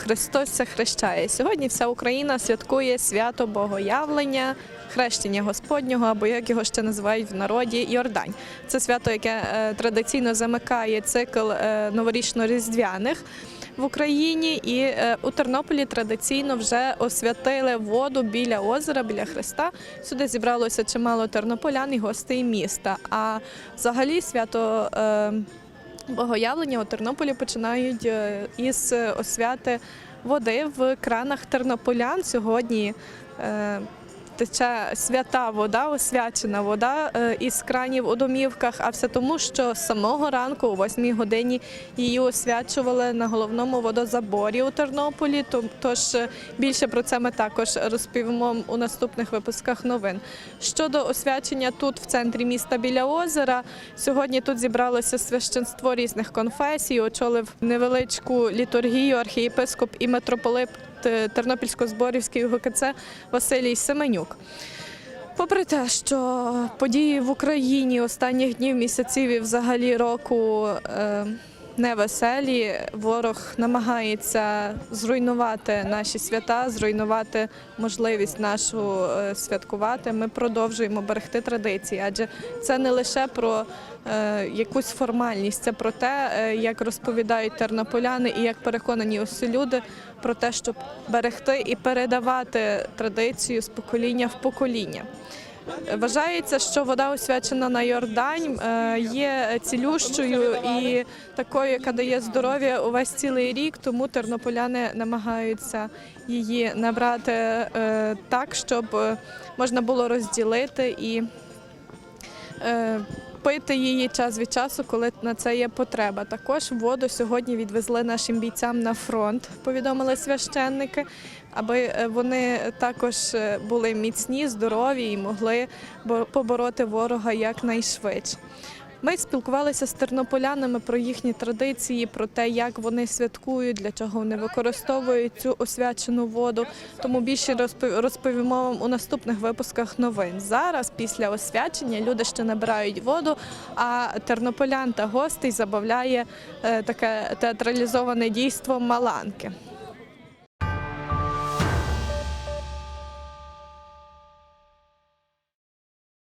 Христос се хрещає. Сьогодні вся Україна святкує свято Богоявлення, хрещення Господнього, або як його ще називають в народі Йордань. Це свято, яке е, традиційно замикає цикл е, новорічно-різдвяних. В Україні і е, у Тернополі традиційно вже освятили воду біля озера, біля Христа. Сюди зібралося чимало тернополян і гостей міста. А взагалі свято Богоявлення у Тернополі починають е, із е, освяти води в кранах тернополян. Сьогодні е, тече свята вода, освячена вода е, із кранів у домівках, а все тому, що з самого ранку, о 8 годині, її освячували на головному водозаборі у Тернополі. Тож е, більше про це ми також розповімо у наступних випусках новин. Щодо освячення тут, в центрі міста біля озера, сьогодні тут зібралося священство різних конфесій, очолив невеличку літургію архієпископ і митрополит Тернопільсько-Зборівський ГКЦ Василій Семенюк. Попри те, що події в Україні останніх днів, місяців і взагалі року е, невеселі, ворог намагається зруйнувати наші свята, зруйнувати можливість нашу е, святкувати. Ми продовжуємо берегти традиції, адже це не лише про е, якусь формальність, це про те, е, як розповідають тернополяни і як переконані усі люди про те, щоб берегти і передавати традицію з покоління в покоління. Вважається, що вода освячена на Йордань е, є цілющою і такою, яка дає здоров'я увесь цілий рік, тому тернополяни намагаються її набрати е, так, щоб е, можна було розділити і пити її час від часу, коли на це є потреба. Також воду сьогодні відвезли нашим бійцям на фронт, повідомили священники, аби е, вони також е, були міцні, здорові і могли бо- побороти ворога якнайшвидше. Ми спілкувалися з тернополянами про їхні традиції, про те, як вони святкують, для чого вони використовують цю освячену воду. Тому більше розпов- розповімо вам у наступних випусках новин. Зараз, після освячення, люди ще набирають воду, а тернополян та гостей забавляє е, таке театралізоване дійство маланки.